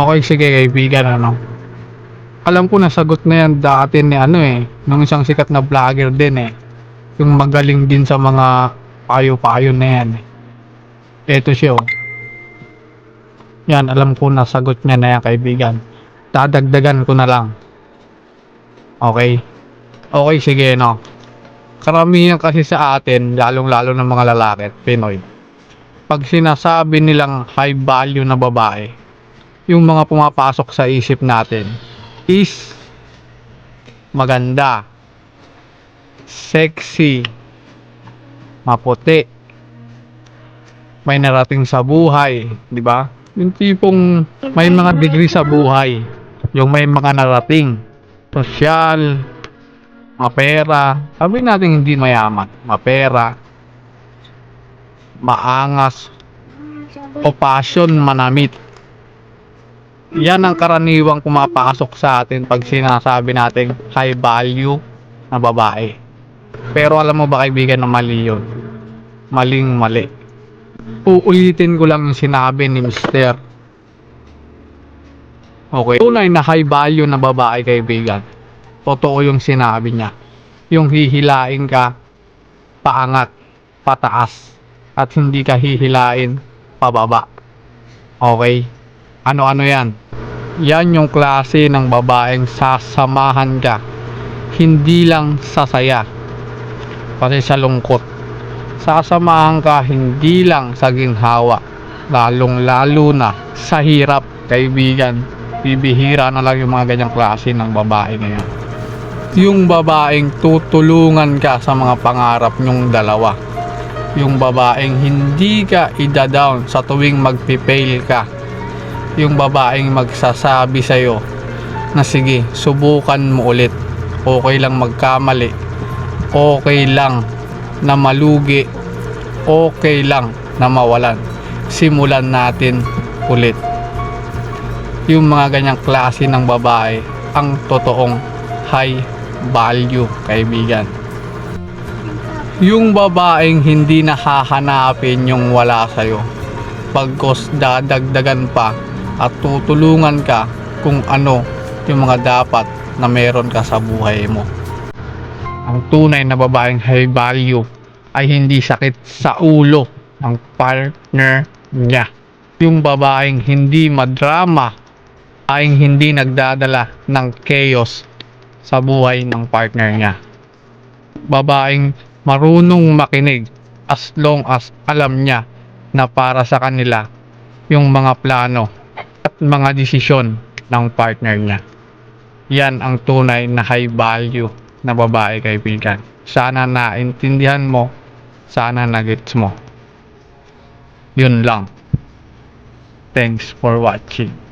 Okay, sige kaibigan, ano. Alam ko nasagot na yan dati ni ano eh, nung isang sikat na vlogger din eh. Yung magaling din sa mga payo-payo na yan eh. Eto siya oh. Yan, alam ko nasagot niya na yan kaibigan. Dadagdagan ko na lang. Okay? Okay, sige no. Karamihan kasi sa atin, lalong-lalo ng mga lalaki Pinoy, pag sinasabi nilang high value na babae, yung mga pumapasok sa isip natin is maganda, sexy, maputi, may narating sa buhay, di ba? Yung tipong may mga degree sa buhay, yung may mga narating, sosyal, mapera, sabi natin hindi mayaman, mapera, maangas, o passion manamit. Yan ang karaniwang pumapasok sa atin pag sinasabi nating high value na babae. Pero alam mo ba kaibigan na mali yun? Maling mali. Uulitin ko lang yung sinabi ni Mr. Okay. Tunay na high value na babae kaibigan. Totoo yung sinabi niya. Yung hihilain ka paangat, pataas at hindi ka hihilain pababa. Okay? Ano-ano yan? Yan yung klase ng babaeng sasamahan ka. Hindi lang sa saya. Pati sa lungkot. Sasamahan ka hindi lang sa ginhawa. Lalong lalo na sa hirap, kaibigan. Bibihira na lang yung mga ganyang klase ng babae ngayon. Yung babaeng tutulungan ka sa mga pangarap nyong dalawa. Yung babaeng hindi ka ida-down sa tuwing magpipail ka yung babaeng magsasabi sa'yo na sige, subukan mo ulit. Okay lang magkamali. Okay lang na malugi. Okay lang na mawalan. Simulan natin ulit. Yung mga ganyang klase ng babae ang totoong high value, kaibigan. Yung babaeng hindi nahahanapin yung wala sa'yo. Pagkos dadagdagan pa at tutulungan ka kung ano yung mga dapat na meron ka sa buhay mo. Ang tunay na babaeng high value ay hindi sakit sa ulo ng partner niya. Yung babaeng hindi madrama ay hindi nagdadala ng chaos sa buhay ng partner niya. Babaeng marunong makinig as long as alam niya na para sa kanila yung mga plano mga desisyon ng partner niya. Yan ang tunay na high value na babae kaibigan. Sana naintindihan mo, sana nagets mo. Yun lang. Thanks for watching.